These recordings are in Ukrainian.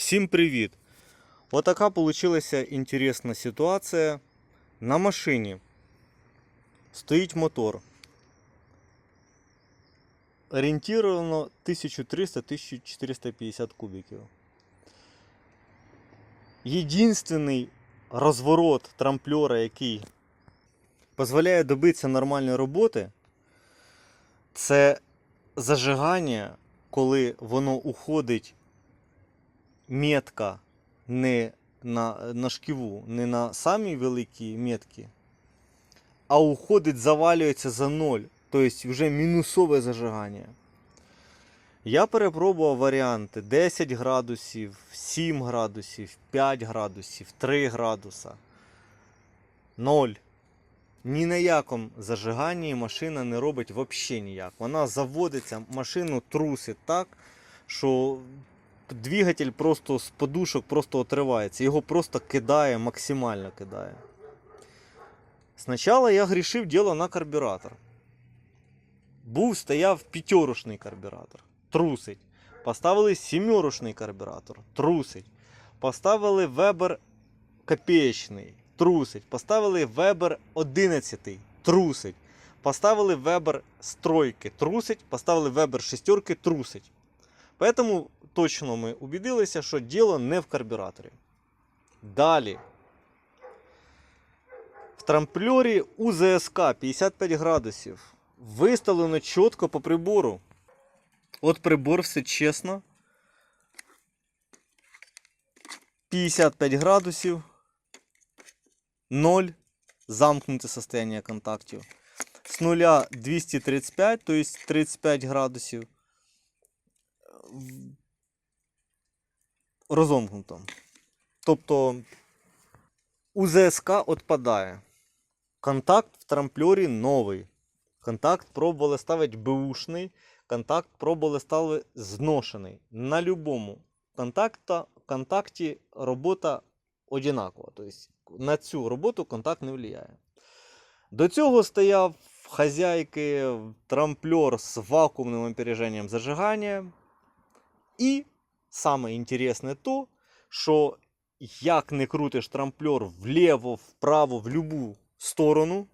Всім привіт! Отака вийшла інтересна ситуація. На машині стоїть мотор. Орієнтировано 1300-1450 кубиків. Єдинственний розворот трамплера, який дозволяє добитися нормальної роботи, це зажигання, коли воно уходить метка не на, на шківу, не на самі великі метки, а уходить, завалюється за ноль. Тобто вже мінусове зажигання. Я перепробував варіанти 10 градусів, 7 градусів, 5 градусів, 3 градуса. 0. Ні на якому зажиганні машина не робить взагалі ніяк. Вона заводиться, машину трусить так, що двигатель просто з подушок просто отривається. Його просто кидає, максимально кидає. Спочатку я грішив діло на карбюратор. Був стояв п'ятерушний карбюратор. Трусить. Поставили сімерушний карбюратор. Трусить. Поставили Weber копеечний. Трусить. Поставили Weber 11. Трусить. Поставили Weber з тройки. Трусить. Поставили Weber шестерки. Трусить. Поэтому точно ми убедилися, що діло не в карбюраторі. Далі. В трампльорі УЗСК 55 градусів. Виставлено чітко по прибору. От прибор все чесно. 55 градусів. 0. Замкнуте состояние контактів. З нуля 235, то есть 35 градусів. Розомкнуто. Тобто УЗСК відпадає. Контакт в трампльорі новий. Контакт пробували ставити беушний, контакт пробували ставити зношений. На контакта, контакті робота одинакова. Тобто на цю роботу контакт не впливає. До цього стояв хазяйки трамплер з вакуумним опереженням зажигання. І саме інтересне то, що як не крутиш трамплер вліво, вправо, в любу сторону,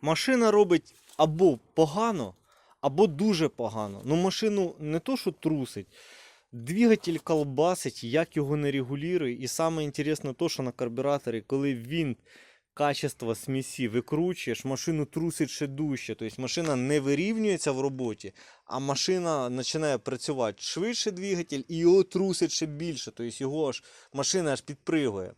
машина робить або погано, або дуже погано. Ну, машину не то, що трусить. Двигатель колбасить, як його не регулює. І саме інтересне то, що на карбюраторі, коли він качество смісі викручуєш, машину трусить ще дужче. Тобто машина не вирівнюється в роботі, а машина починає працювати швидше двигатель і його трусить ще більше. Тобто його аж машина аж підпригує.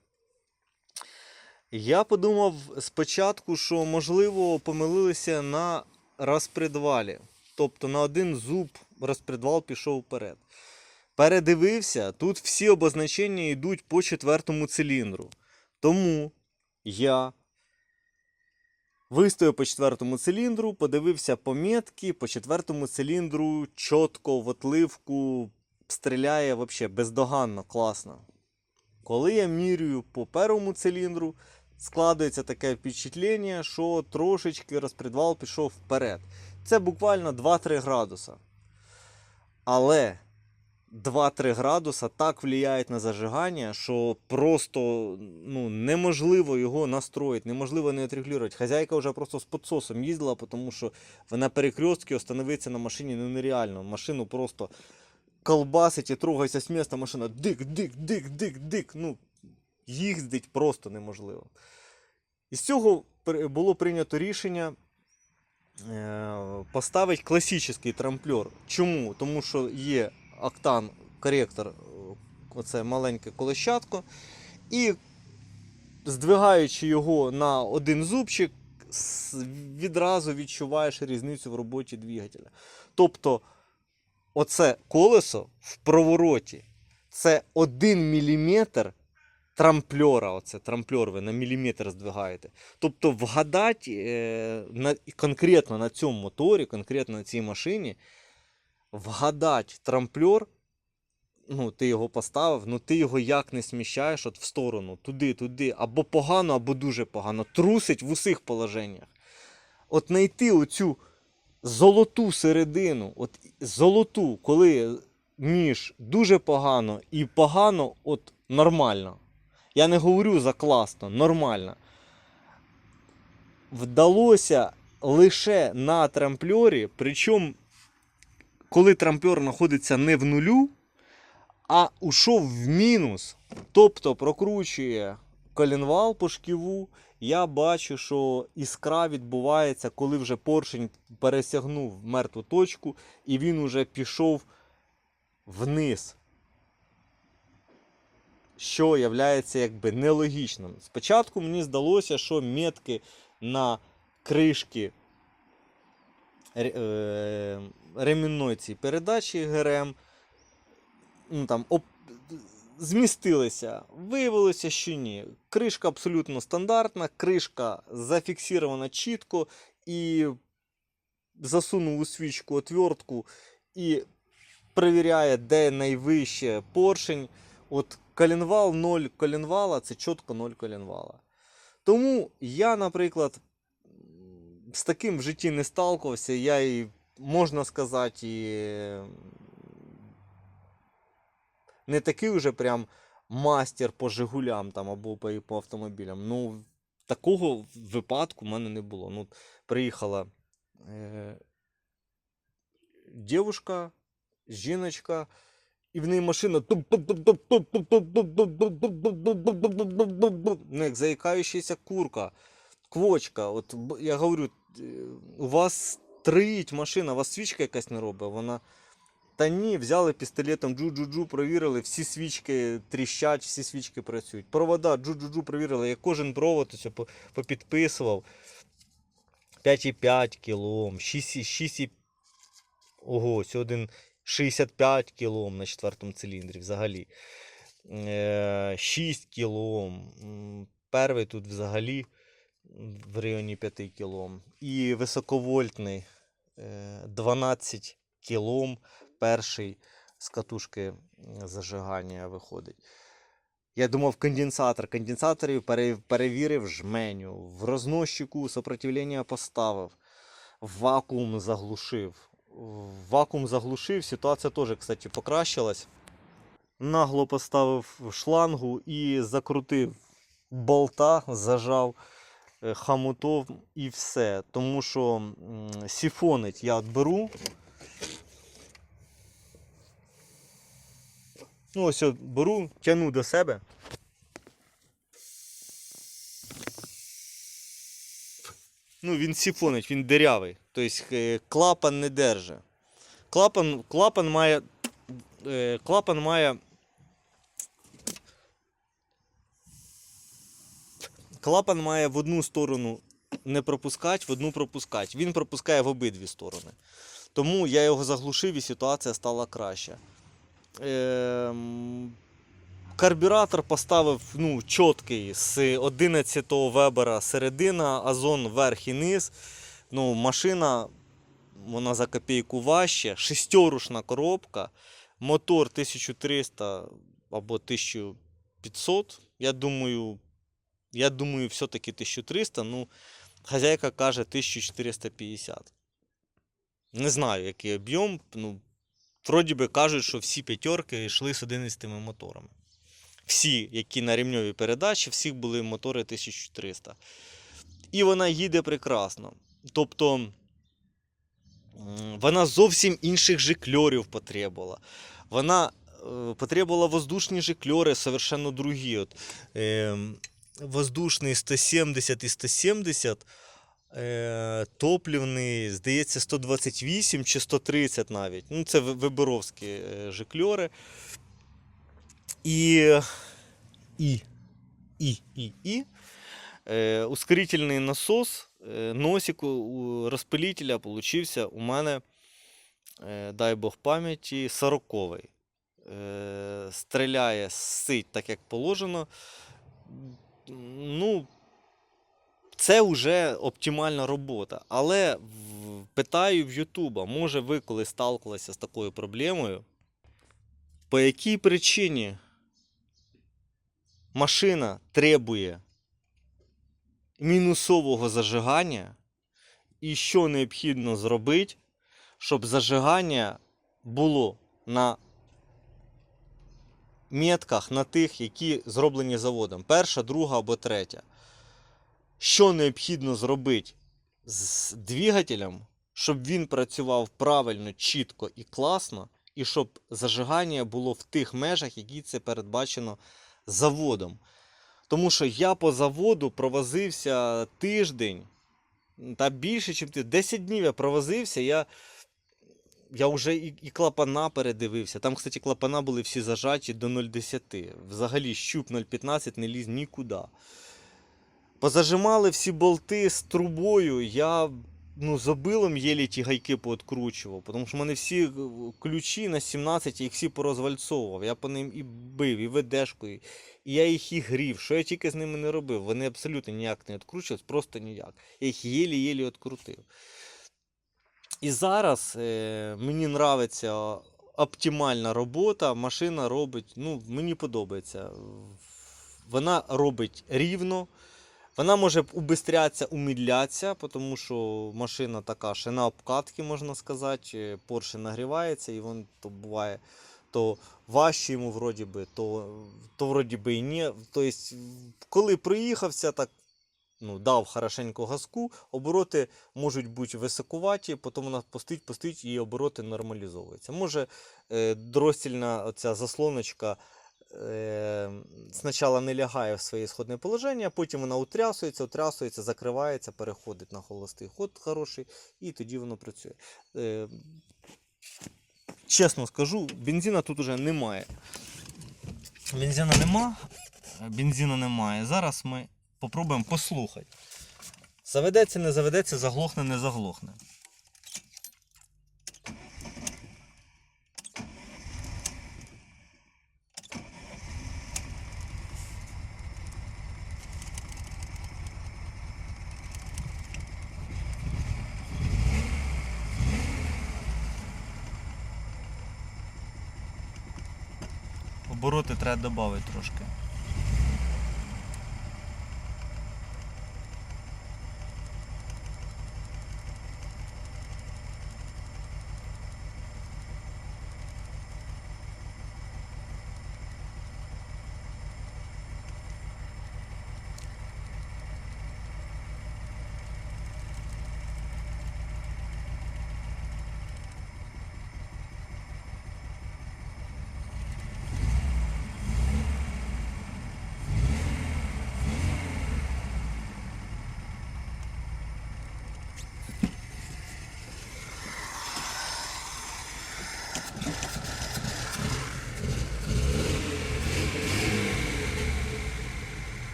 Я подумав спочатку, що можливо помилилися на розпредвалі. Тобто на один зуб розпредвал пішов вперед. Передивився, тут всі обозначення йдуть по четвертому циліндру. Тому я вистояв по четвертому циліндру, подивився пометки, по четвертому циліндру чітко в отливку стріляє вообще бездоганно, класно. Коли я мірюю по першому циліндру, складається таке впечатлення, що трошечки розпредвал пішов вперед. Це буквально 2-3 градуса. Але 2-3 градуса так впливають на зажигання, що просто ну, неможливо його настроїти, неможливо не отрегулювати. Хазяйка вже просто з підсосом їздила, тому що на перекрестці остановитися на машині ну, нереально. Машину просто колбасить і трогається з міста, машина дик, дик, дик, дик, дик. Ну, їздить просто неможливо. Із цього було прийнято рішення е, поставити класичний трамплер. Чому? Тому що є октан коректор, е, оце маленьке колещатко, і здвигаючи його на один зубчик, відразу відчуваєш різницю в роботі двигателя. Тобто, оце колесо в провороті це 1 мм трамплера. Оце трамплер ви на міліметр здвигаєте. Тобто вгадати е, на, конкретно на цьому моторі, конкретно на цій машині, вгадати трамплер, ну, ти його поставив, ну ти його як не сміщаєш от в сторону, туди, туди, або погано, або дуже погано. Трусить в усіх положеннях. От знайти оцю золоту середину, от золоту, коли між дуже погано і погано, от нормально. Я не говорю за класно, нормально. Вдалося лише на трампльорі, причому, коли трампльор знаходиться не в нулю, а ушов в мінус, тобто прокручує колінвал по шківу, я бачу, що іскра відбувається, коли вже поршень пересягнув мертву точку, і він уже пішов вниз. Що є якби нелогічним. Спочатку мені здалося, що метки на кришки е, ремінної цієї передачі ГРМ ну, там, оп, змістилися. Виявилося, що ні. Кришка абсолютно стандартна, кришка зафіксована чітко і засунув у свічку отвертку і перевіряє, де найвище поршень. От колінвал 0 колінвала це чітко 0 колінвала. Тому я, наприклад, з таким в житті не сталкувався. Я і, можна сказати, не такий вже прям мастер по Жигулям там, або по, по автомобілям. Ну, такого випадку в мене не було. Ну, приїхала е, дівушка, жіночка, і в неї машина ну, як заїкаючася курка, квочка. От я говорю, е, у вас триїть машина, у вас свічка якась не робить. Вона. Та ні, взяли пістолетом джу-джу-джу, провірили, всі свічки тріщать, всі свічки працюють. Провода джу-джу-джу провірили, я кожен провод попідписував. 5,5 кілом, 6, 6, ого, ось один 65 кілом на четвертому циліндрі взагалі. Е, 6 кілом. Перший тут взагалі в районі 5 кілом. І високовольтний е, 12 кілом перший з катушки зажигання виходить. Я думав, конденсатор. Конденсаторів перевірив жменю. В розносчику сопротивлення поставив. Вакуум заглушив. Вакуум заглушив, ситуація теж, кстати, покращилась. Нагло поставив шлангу і закрутив болта, зажав е, хамутов і все. Тому що сіфонить я беру. Ну, ось от беру, тяну до себе. Ну, він сіфонить, він дирявий. Тобто е, клапан не держить. Клапан, клапан має. е, Клапан має. Клапан має в одну сторону не пропускати, в одну пропускати. Він пропускає в обидві сторони. Тому я його заглушив і ситуація стала краща. Ем, Карбюратор поставив ну, чіткий з 11 вебера середина, азон верх і низ. Ну, машина вона за копійку важче, шестерушна коробка, мотор 1300 або 1500. Я думаю, я думаю, все-таки 1300. Ну, хазяйка каже 1450. Не знаю, який об'єм. Ну, вроді би кажуть, що всі п'ятерки йшли з 11 моторами. Всі, які на рівньовій передачі, всіх були мотори 1300. І вона їде прекрасно. Тобто вона зовсім інших жикльорів потребувала. Вона е, потребувала воздушні жикльори совершенно другі. От, е, воздушний 170 і 170, е, топливний, здається, 128 чи 130 навіть. Ну, це виборовські е, жикльори. І, і, і, і, і е, ускорительний насос, е, носик у- розпилителя получився у мене, е, дай Бог пам'яті, 40 е, Стріляє, сить так, як положено. Ну, це вже оптимальна робота. Але питаю в Ютуба, може ви коли сталкувалися з такою проблемою, по якій причині машина требує мінусового зажигання, і що необхідно зробити, щоб зажигання було на метках на тих, які зроблені заводом. Перша, друга або третя. Що необхідно зробити з двигателем, щоб він працював правильно, чітко і класно, і щоб зажигання було в тих межах, які це передбачено заводом. Тому що я по заводу провозився тиждень, та більше, ніж ти. 10 днів я провозився, я, я вже і, і клапана передивився. Там, кстати, клапана були всі зажаті до 0,10. Взагалі щуп 0,15 не ліз нікуди. Позажимали всі болти з трубою. Я ну, з єлі ті гайки пооткручував, тому що в мене всі е, ключі на 17, я їх всі порозвальцовував. Я по ним і бив, і ведешкою, і я їх і грів. Що я тільки з ними не робив. Вони абсолютно ніяк не відкручувались, просто ніяк. Я їх єлі-єлі відкрутив. І зараз е, мені нравиться оптимальна робота. Машина робить, ну, мені подобається. Вона робить рівно. Вона може убистрятися, умідлятися, тому що машина така ще на обкатки, можна сказати. Порше нагрівається, і він то буває то важче йому вроді би, то, то вроді би і ні. Тобто, коли приїхався, так ну, дав хорошенько газку, обороти можуть бути високуваті, потім вона постить, постить і обороти нормалізовуються. Може е, дростільна оця заслоночка е, спочатку не лягає в своє сходне положення, потім вона утрясується, утрясується, закривається, переходить на холостий ход хороший, і тоді воно працює. Е, чесно скажу, бензина тут уже немає. Бензина нема, бензина немає. Зараз ми попробуємо послухати. Заведеться, не заведеться, заглохне, не заглохне. Обороти треба додати трошки.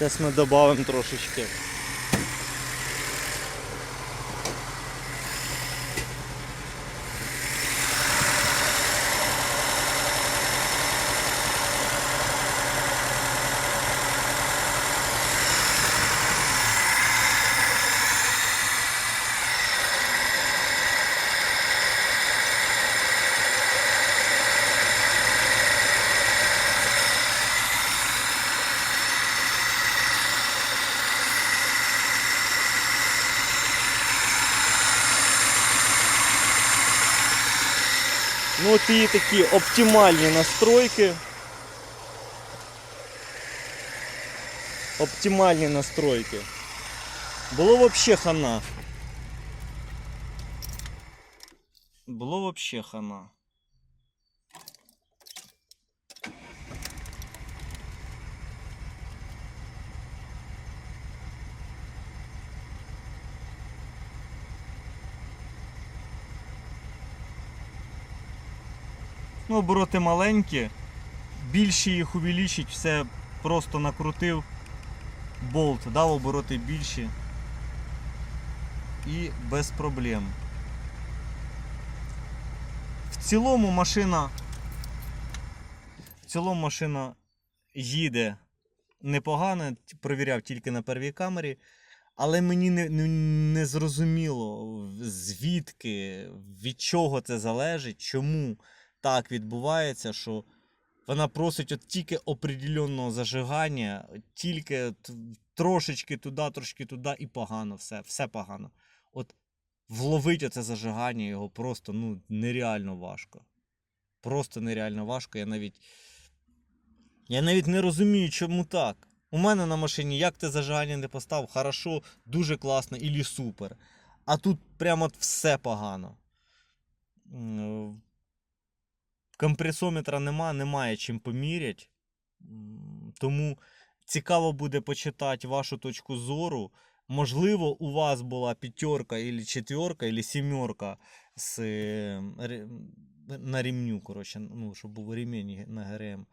Зараз ми додамо трошечки. Ну от і такі оптимальні настройки. Оптимальні настройки. Було вообще хана. Було вообще хана. Ну, обороти маленькі, більше їх увеличить, все просто накрутив болт, дав обороти більші. І без проблем. В цілому машина в цілому машина їде непогано, провіряв тільки на первій камері, але мені не, не, не зрозуміло звідки, від чого це залежить, чому так відбувається, що вона просить от тільки определенного зажигання, тільки трошечки туди, трошки туди, і погано все, все погано. От вловить оце зажигання його просто ну, нереально важко. Просто нереально важко. Я навіть. Я навіть не розумію, чому так. У мене на машині як ти зажигання не постав, хорошо, дуже класно, ілі супер. А тут прямо все погано. Компресометра нема, немає чим поміряти. Тому цікаво буде почитати вашу точку зору. Можливо, у вас була п'ятерка, або четверка, або сімерка з, е, на ремню, коротше, ну, щоб був ремінь на ГРМ.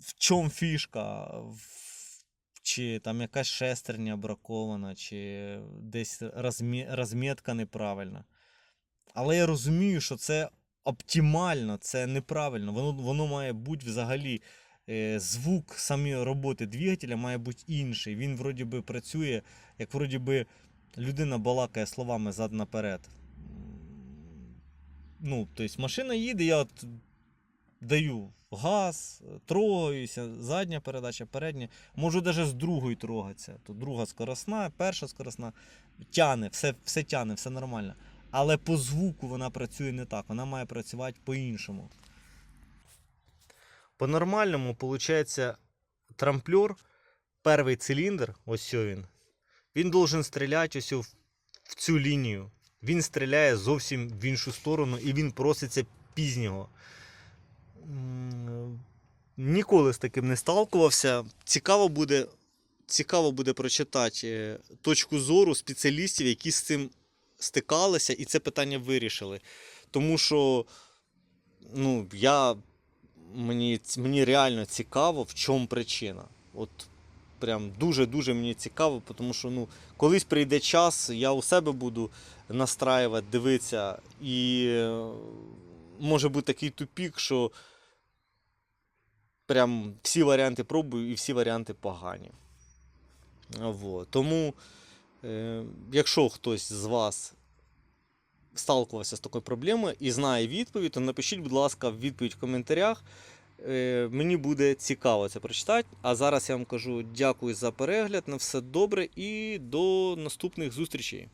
В чому фішка? Чи там якась шестерня бракована, чи десь розмі... розмітка неправильна. Але я розумію, що це оптимально, це неправильно. Воно, воно має бути взагалі. е, Звук самі роботи двигателя має бути інший. Він вроді би працює, як вроді би людина балакає словами зад наперед. Ну, тобто машина їде, я от даю газ, трогаюся, задня передача, передня. Можу навіть з другої трогатися. То друга скоросна, перша скоросна. Тяне, все, все тяне, все нормально. Але по звуку вона працює не так, вона має працювати по-іншому. По-нормальному, виходить, трамплер, перший циліндр, ось він, він должен стріляти ось в, цю лінію. Він стріляє зовсім в іншу сторону і він проситься пізнього. Ніколи з таким не сталкувався. Цікаво буде, цікаво буде прочитати е, точку зору спеціалістів, які з цим стикалися і це питання вирішили. Тому що ну, я, мені, мені реально цікаво, в чому причина. От прям дуже-дуже мені цікаво, тому що ну, колись прийде час, я у себе буду настраювати, дивитися, і е, може бути такий тупік, що прям всі варіанти пробую і всі варіанти погані. Вот. Тому, якщо хтось з вас сталкувався з такою проблемою і знає відповідь, то напишіть, будь ласка, відповідь в коментарях. Е, мені буде цікаво це прочитати. А зараз я вам кажу дякую за перегляд, на все добре і до наступних зустрічей.